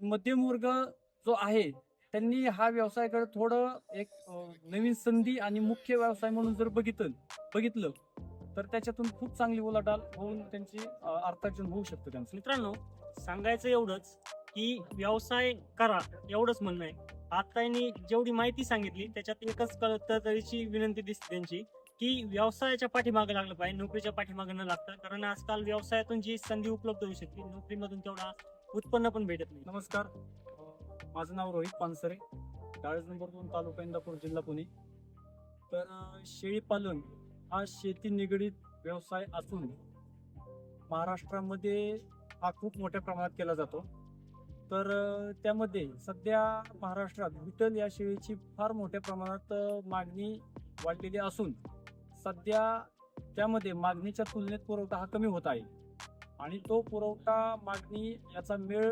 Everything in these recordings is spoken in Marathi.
मध्यमवर्ग जो आहे त्यांनी हा व्यवसायाकडे थोडं एक नवीन संधी आणि मुख्य व्यवसाय म्हणून जर बघितलं बघितलं तर त्याच्यातून खूप चांगली उलाढाल होऊन त्यांची अर्थार्जन होऊ शकतं त्यांचं. मित्रांनो सांगायचं एवढंच की व्यवसाय करा एवढंच म्हणणं आहे. आता त्यांनी जेवढी माहिती सांगितली त्याच्यात एकच तरीची विनंती दिसते त्यांची की व्यवसायाच्या पाठीमागे लागलं पाहिजे नोकरीच्या पाठीमागे न लागतं कारण आजकाल व्यवसायातून जी संधी उपलब्ध होऊ शकते नोकरीमधून तेवढा उत्पन्न पण भेटत नाही. नमस्कार. माझं नाव रोहित पानसरे. चाळीस नंबर दोन तालुका इंदापूर जिल्हा पुणे. तर शेळीपालन हा शेती निगडीत व्यवसाय असून महाराष्ट्रामध्ये हा खूप मोठ्या प्रमाणात केला जातो. तर त्यामध्ये सध्या महाराष्ट्रात विठल या शेळीची फार मोठ्या प्रमाणात मागणी वाढलेली असून सध्या त्यामध्ये मागणीच्या तुलनेत पुरवठा हा कमी होत आहे. आणि तो पुरवठा मागणी याचा मेळ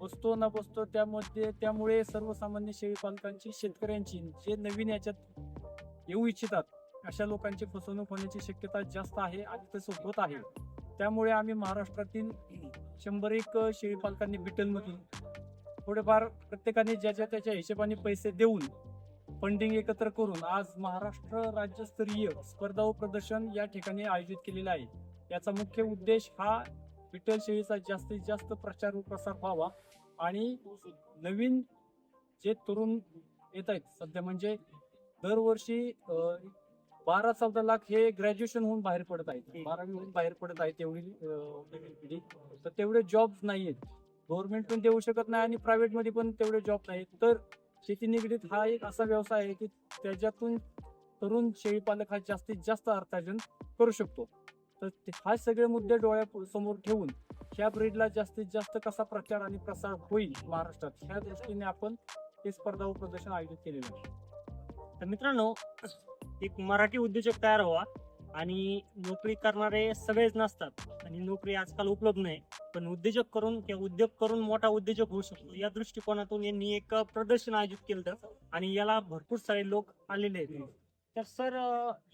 बसतो न बसतो त्यामध्ये त्यामुळे सर्वसामान्य शेळी पालकांची शेतकऱ्यांची जे नवीन याच्यात येऊ इच्छितात अशा लोकांची फसवणूक होण्याची शक्यता जास्त आहे आणि तसं होत आहे. त्यामुळे आम्ही महाराष्ट्रातील शंभर एक शेळी पालकांनी बिटलमधून थोडेफार प्रत्येकाने ज्याच्या त्याच्या हिशेबाने पैसे देऊन फंडिंग एकत्र करून आज महाराष्ट्र राज्यस्तरीय स्पर्धा व प्रदर्शन या ठिकाणी आयोजित केलेलं आहे. याचा मुख्य उद्देश हा विठ्ठल शेळीचा जास्तीत जास्त प्रचार व प्रसार व्हावा. आणि नवीन जे तरुण येत आहेत सध्या म्हणजे दरवर्षी बारा चौदा लाख हे ग्रॅज्युएशन होऊन बाहेर पडत आहेत. बारावी होऊन बाहेर पडत आहेत तेवढी तर तेवढे जॉब नाही आहेत. गव्हर्नमेंट पण देऊ शकत नाही आणि प्रायव्हेटमध्ये पण तेवढे जॉब नाहीत तर शेती निगडीत हा एक असा व्यवसाय आहे की त्याच्यातून तरुण शेळीपालक हा जास्तीत जास्त अर्थार्जन करू शकतो. तर ते- हा सगळे मुद्दे डोळ्या समोर ठेवून ह्या ब्रीडला जास्तीत जास्त कसा प्रचार आणि प्रसार होईल महाराष्ट्रात ह्या दृष्टीने आपण हे स्पर्धा व प्रदर्शन आयोजित केलेलं आहे. तर मित्रांनो एक मराठी उद्योजक तयार व्हा आणि नोकरी करणारे सगळेच नसतात आणि नोकरी आजकाल उपलब्ध नाही पण उद्योजक करून किंवा उद्योग करून मोठा उद्योजक होऊ शकतो. या दृष्टिकोनातून यांनी एक प्रदर्शन आयोजित केलं आणि याला भरपूर सारे लोक आलेले आहेत. तर सर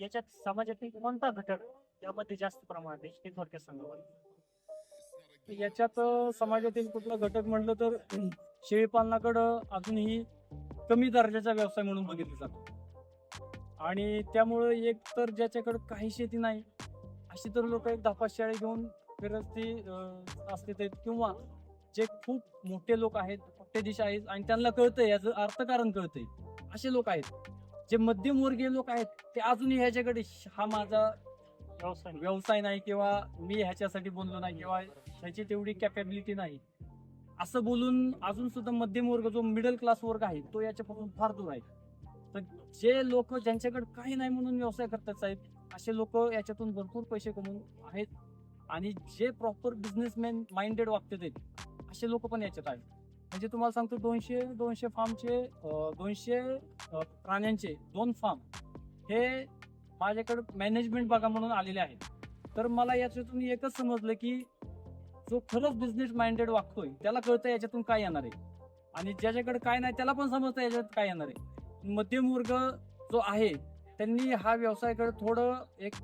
याच्यात समाजातील कोणता घटक यामध्ये जास्त प्रमाणात आहे? हे थोडक्यात सांगा याच्यात समाजातील कुठला घटक म्हणलं तर शेळीपालनाकडं अजूनही कमी दर्जाचा व्यवसाय म्हणून बघितलं जातो. आणि त्यामुळे एक तर ज्याच्याकडे काही शेती नाही अशी तर लोक एक दहा शेळी घेऊन फिरस्ती असते ते किंवा जे खूप मोठे लोक आहेत कोट्याधीश आहेत आणि त्यांना कळतंय याचं अर्थकारण कळतंय असे लोक आहेत. जे मध्यमवर्गीय लोक आहेत ते अजूनही ह्याच्याकडे हा माझा व्यवसाय व्यवसाय नाही किंवा मी ह्याच्यासाठी बोललो नाही किंवा ह्याची तेवढी कॅपॅबिलिटी नाही. असं बोलून अजून सुद्धा मध्यम वर्ग जो मिडल क्लास वर्ग आहे तो याच्यापासून फार दूर आहे. तर जे लोक ज्यांच्याकडे काही नाही म्हणून व्यवसाय करतात साहेब असे लोक याच्यातून भरपूर पैसे कमवून आहेत. आणि जे प्रॉपर बिझनेसमॅन माइंडेड वागतात असे लोक पण याच्यात आहेत. म्हणजे तुम्हाला सांगतो दोनशे दोनशे फार्मचे दोनशे प्राण्यांचे दोन फार्म हे माझ्याकडे मॅनेजमेंट बघा म्हणून आलेले आहेत. तर मला याच्यातून एकच समजलं की जो खरंच बिझनेस माइंडेड वागतोय त्याला कळतं याच्यातून काय येणार आहे. आणि ज्याच्याकडे काय नाही त्याला पण समजतं याच्यात काय येणार आहे. मध्यम वर्ग जो आहे त्यांनी हा व्यवसायाकडे थोडं एक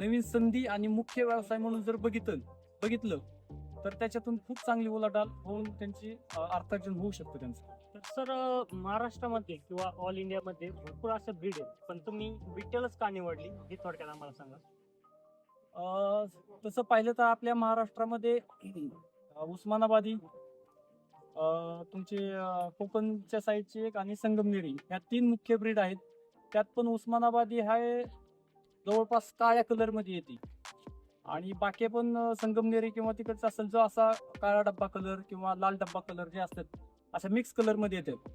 नवीन संधी आणि मुख्य व्यवसाय म्हणून जर बघितलं बघितलं तर त्याच्यातून खूप चांगली उलाढाल होऊन त्यांची अर्थार्जन होऊ शकतं त्यांचं. तर सर महाराष्ट्रामध्ये किंवा ऑल इंडियामध्ये भरपूर असं ब्रीड आहे पण तुम्ही विठ्ठलच का निवडली? हे थोडक्यात आम्हाला सांगा. तसं पाहिलं तर आपल्या महाराष्ट्रामध्ये उस्मानाबादी तुमचे कोकणच्या साईडची एक आणि संगमनेरी ह्या तीन मुख्य ब्रीड आहेत. त्यात पण उस्मानाबादी हा जवळपास काळ्या कलरमध्ये येते. आणि बाकी पण संगमनेरी किंवा तिकडचा असेल जो असा काळा डब्बा कलर किंवा लाल डब्बा कलर जे असतात अशा मिक्स कलरमध्ये येतात.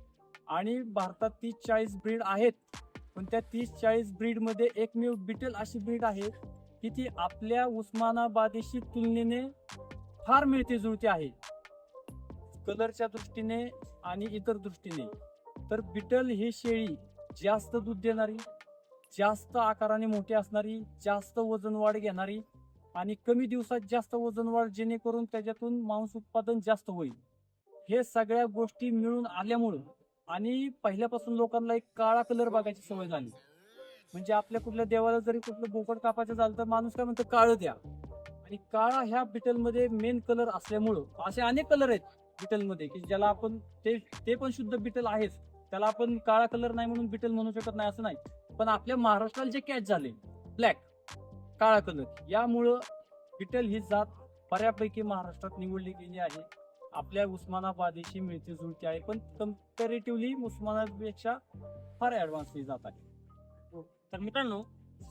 आणि भारतात तीस चाळीस ब्रीड आहेत पण त्या तीस चाळीस ब्रीडमध्ये एकमेव बिटल अशी ब्रीड आहे की ती आपल्या उस्मानाबादेशी तुलनेने फार मिळती जुळती आहे. कलरच्या दृष्टीने आणि इतर दृष्टीने. तर बिटल ही शेळी जास्त दूध देणारी जास्त आकाराने मोठी असणारी जास्त वजन वाढ घेणारी आणि कमी दिवसात जास्त वजन वाढ जेणेकरून त्याच्यातून मांस उत्पादन जास्त होईल. हे सगळ्या गोष्टी मिळून आल्यामुळं आणि पहिल्यापासून लोकांना एक काळा कलर बघायची सवय झाली. म्हणजे आपल्या कुठल्या देवाला जरी कुठलं बोकड कापायचं झालं तर माणूस काय म्हणतो काळं द्या. आणि काळा ह्या बिटलमध्ये मेन कलर असल्यामुळं असे अनेक कलर आहेत बिटलमध्ये की ज्याला आपण ते ते पण शुद्ध बिटल आहेच. त्याला आपण काळा कलर नाही म्हणून बिटल म्हणू शकत नाही असं नाही. पण आपल्या महाराष्ट्राला जे कॅच झाले ब्लॅक काळा कलर यामुळं बिटल ही जात बऱ्यापैकी महाराष्ट्रात निवडली गेली आहे. आपल्या उस्मानाबादेशी मिळती जुळती आहे पण कम्पॅरेटिव्हली उस्मानाबादपेक्षा फार ऍडव्हान्स ही जात आहे. हो, तर मित्रांनो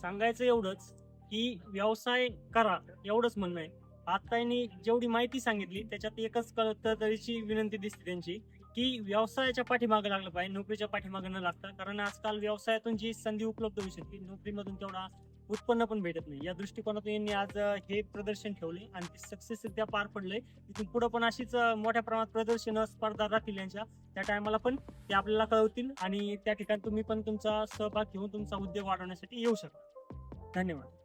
सांगायचं एवढंच की व्यवसाय करा एवढंच म्हणणं आहे. आता यांनी जेवढी माहिती सांगितली त्याच्यात एकच तरीची विनंती दिसते त्यांची की व्यवसायाच्या पाठीमागे लागलं पाहिजे नोकरीच्या पाठीमागे न लागता कारण आजकाल व्यवसायातून जी संधी उपलब्ध होऊ शकते नोकरीमधून तेवढा उत्पन्न पण भेटत नाही. या दृष्टिकोनातून यांनी आज हे प्रदर्शन ठेवले आणि ते सक्सेस सध्या पार पडलंय. तिथून पुढे पण अशीच मोठ्या प्रमाणात प्रदर्शन स्पर्धा राहतील यांच्या. त्या टायमाला पण ते आपल्याला कळवतील आणि त्या ठिकाणी तुम्ही पण तुमचा सहभाग घेऊन तुमचा उद्योग वाढवण्यासाठी येऊ शकता. धन्यवाद.